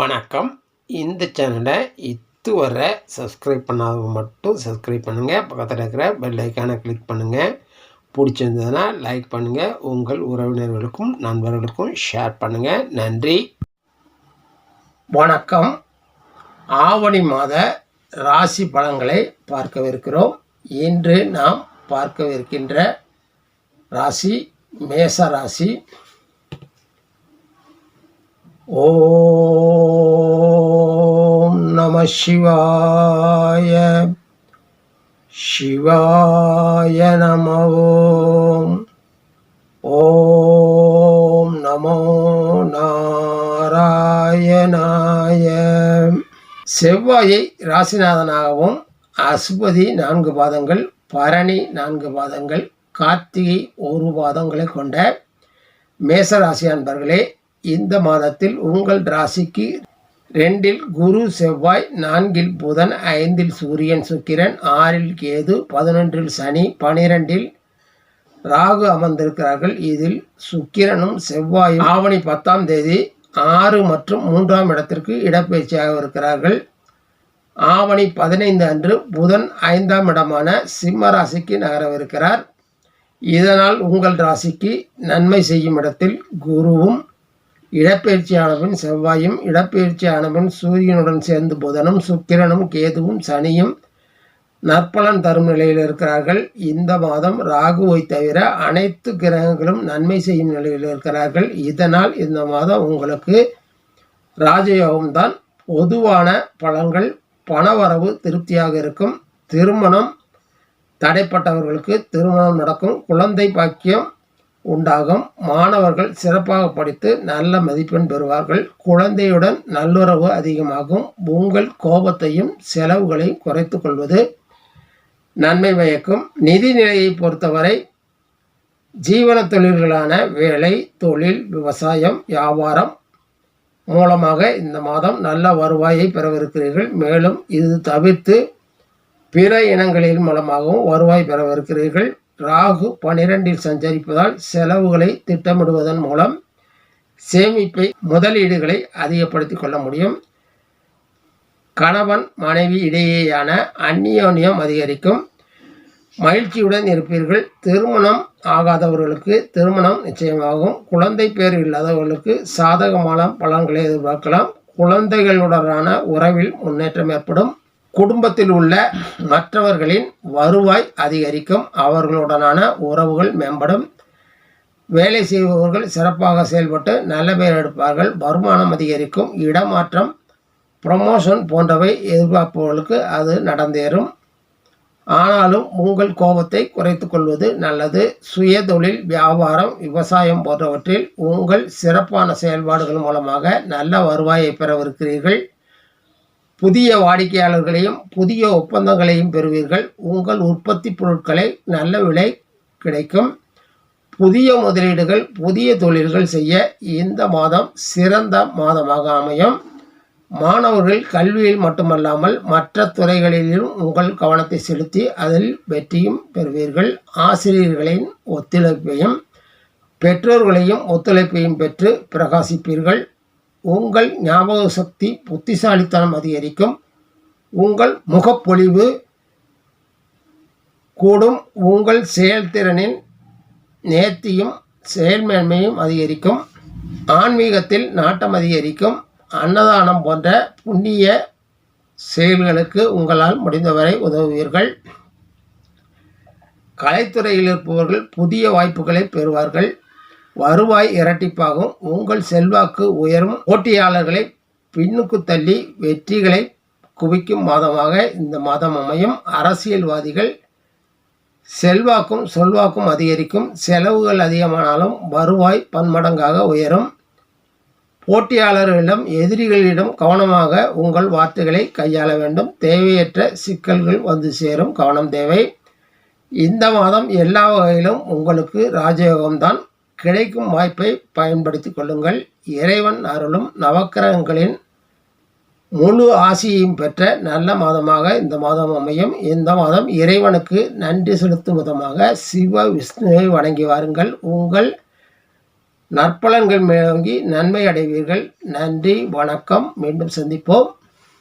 வணக்கம். இந்த சேனலை இதுவரை சப்ஸ்கிரைப் பண்ணாதவங்க மட்டும் சப்ஸ்கிரைப் பண்ணுங்கள் பக்கத்தில் இருக்கிற பெல் ஐக்கானை கிளிக் பண்ணுங்கள் பிடிச்சிருந்ததுன்னா லைக் பண்ணுங்கள் உங்கள் உறவினர்களுக்கும் நண்பர்களுக்கும் ஷேர் பண்ணுங்கள் நன்றி. வணக்கம். ஆவணி மாத ராசி பலன்களை பார்க்கவிருக்கிறோம். இன்று நாம் பார்க்கவிருக்கின்ற ராசி மேச ராசி. ஓ நம சிவாய சிவாய நம ஓம் ஓம் நமோ நாராயணாய செவ்வாயை ராசிநாதனாகவும் அசுபதி நான்கு பாதங்கள் பரணி நான்கு பாதங்கள் கார்த்திகை ஒரு பாதங்களை கொண்ட மேசராசி அன்பர்களே இந்த மாதத்தில் உங்கள் ராசிக்கு ரெண்டில் குரு செவ்வாய் நான்கில் புதன் ஐந்தில் சூரியன் சுக்கிரன் ஆறில் கேது பதினொன்றில் சனி பனிரெண்டில் ராகு அமர்ந்திருக்கிறார்கள். இதில் சுக்கிரனும் செவ்வாயும் ஆவணி பத்தாம் தேதி ஆறு மற்றும் மூன்றாம் இடத்திற்கு இடப்பெயர்ச்சியாக இருக்கிறார்கள். ஆவணி பதினைந்து அன்று புதன் ஐந்தாம் இடமான சிம்ம ராசிக்கு நகரவிருக்கிறார். இதனால் உங்கள் ராசிக்கு நன்மை செய்யும் இடத்தில் குருவும் இடப்பெயர்ச்சியானவன் செவ்வாயும் இடப்பெயர்ச்சியானவன் சூரியனுடன் சேர்ந்து புதனும் சுக்கிரனும் கேதுவும் சனியும் நற்பலன் தரும் நிலையில் இருக்கிறார்கள். இந்த மாதம் ராகுவை தவிர அனைத்து கிரகங்களும் நன்மை செய்யும் நிலையில் இருக்கிறார்கள். இதனால் இந்த மாதம் உங்களுக்கு ராஜயோகம்தான் பொதுவான பலன்கள் பணவரவு திருப்தியாக இருக்கும். திருமணம் தடைப்பட்டவர்களுக்கு திருமணம் நடக்கும். குழந்தை பாக்கியம் உண்டாகும். மாணவர்கள் சிறப்பாக படித்து நல்ல மதிப்பெண் பெறுவார்கள். குழந்தையுடன் நல்லுறவு அதிகமாகும். உங்கள் கோபத்தையும் செலவுகளையும் குறைத்து கொள்வது நன்மை பயக்கும். நிதி நிலையை பொறுத்தவரை ஜீவன தொழில்களான வேலை தொழில் விவசாயம் வியாபாரம் மூலமாக இந்த மாதம் நல்ல வருவாயை பெறவிருக்கிறீர்கள். மேலும் இது தவிர்த்து பிற இனங்களின் மூலமாகவும் வருவாய் பெறவிருக்கிறீர்கள். ராகு பனிரெண்டில் சஞ்சரிப்பதால் செலவுகளை திட்டமிடுவதன் மூலம் சேமிப்பை முதலீடுகளை அதிகப்படுத்திக் கொள்ள முடியும். கணவன் மனைவி இடையேயான அந்நியோன்யம் அதிகரிக்கும். மகிழ்ச்சியுடன் இருப்பீர்கள். திருமணம் ஆகாதவர்களுக்கு திருமணம் நிச்சயமாகும். குழந்தை பேர் இல்லாதவர்களுக்கு சாதகமான பலன்களை எதிர்பார்க்கலாம். குழந்தைகளுடனான உறவில் முன்னேற்றம் ஏற்படும். குடும்பத்தில் உள்ள மற்றவர்களின் வருவாய் அதிகரிக்கும். அவர்களுடனான உறவுகள் மேம்படும். வேலை செய்பவர்கள் சிறப்பாக செயல்பட்டு நல்ல பெயர் எடுப்பார்கள். வருமானம் அதிகரிக்கும். இடமாற்றம் ப்ரமோஷன் போன்றவை எதிர்பார்ப்பவர்களுக்கு அது நடந்தேறும். ஆனாலும் உங்கள் கோபத்தை குறைத்து கொள்வது நல்லது. சுய தொழில் வியாபாரம் விவசாயம் போன்றவற்றில் உங்கள் சிறப்பான செயல்பாடுகள் மூலமாக நல்ல வருவாயை பெறவிருக்கிறீர்கள். புதிய வாடிக்கையாளர்களையும் புதிய ஒப்பந்தங்களையும் பெறுவீர்கள். உங்கள் உற்பத்தி பொருட்களை நல்ல விலை கிடைக்கும். புதிய முதலீடுகள் புதிய தொழில்கள் செய்ய இந்த மாதம் சிறந்த மாதமாக அமையும். மாணவர்கள் கல்வியில் மட்டுமல்லாமல் மற்ற துறைகளிலும் உங்கள் கவனத்தை செலுத்தி அதில் வெற்றியும் பெறுவீர்கள். ஆசிரியர்களின் ஒத்துழைப்பையும் பெற்றோர்களையும் ஒத்துழைப்பையும் பெற்று பிரகாசிப்பீர்கள். உங்கள் ஞாபக சக்தி புத்திசாலித்தனம் அதிகரிக்கும். உங்கள் முகப்பொழிவு கூடும். உங்கள் செயல்திறனின் நேர்த்தியும் செயல்மேன்மையும் அதிகரிக்கும். ஆன்மீகத்தில் நாட்டம் அதிகரிக்கும். அன்னதானம் போன்ற புண்ணிய செயல்களுக்கு உங்களால் முடிந்தவரை உதவுவீர்கள். கலைத்துறையில் இருப்பவர்கள் புதிய வாய்ப்புகளை பெறுவார்கள். வருவாய் இரட்டிப்பாகும். உங்கள் செல்வாக்கு உயரும். போட்டியாளர்களை பின்னுக்கு தள்ளி வெற்றிகளை குவிக்கும் மாதமாக இந்த மாதம் அமையும். அரசியல்வாதிகள் செல்வாக்கும் சொல்வாக்கும் அதிகரிக்கும். செலவுகள் அதிகமானாலும் வருவாய் பன்மடங்காக உயரும். போட்டியாளர்களிடம் எதிரிகளிடம் கவனமாக உங்கள் வார்த்தைகளை கையாள வேண்டும். தேவையற்ற சிக்கல்கள் வந்து சேரும். கவனம் தேவை. இந்த மாதம் எல்லா வகையிலும் உங்களுக்கு ராஜயோகம்தான். கிடைக்கும் வாய்ப்பை பயன்படுத்தி கொள்ளுங்கள். இறைவன் அருளும் நவக்கிரகங்களின் முழு ஆசியையும் பெற்ற நல்ல மாதமாக இந்த மாதம் அமையும். இந்த மாதம் இறைவனுக்கு நன்றி செலுத்தும் விதமாக சிவ விஷ்ணுவை வணங்கி வாருங்கள். உங்கள் நற்பலன்கள் மேலோங்கி நன்மை அடைவீர்கள். நன்றி வணக்கம். மீண்டும் சந்திப்போம்.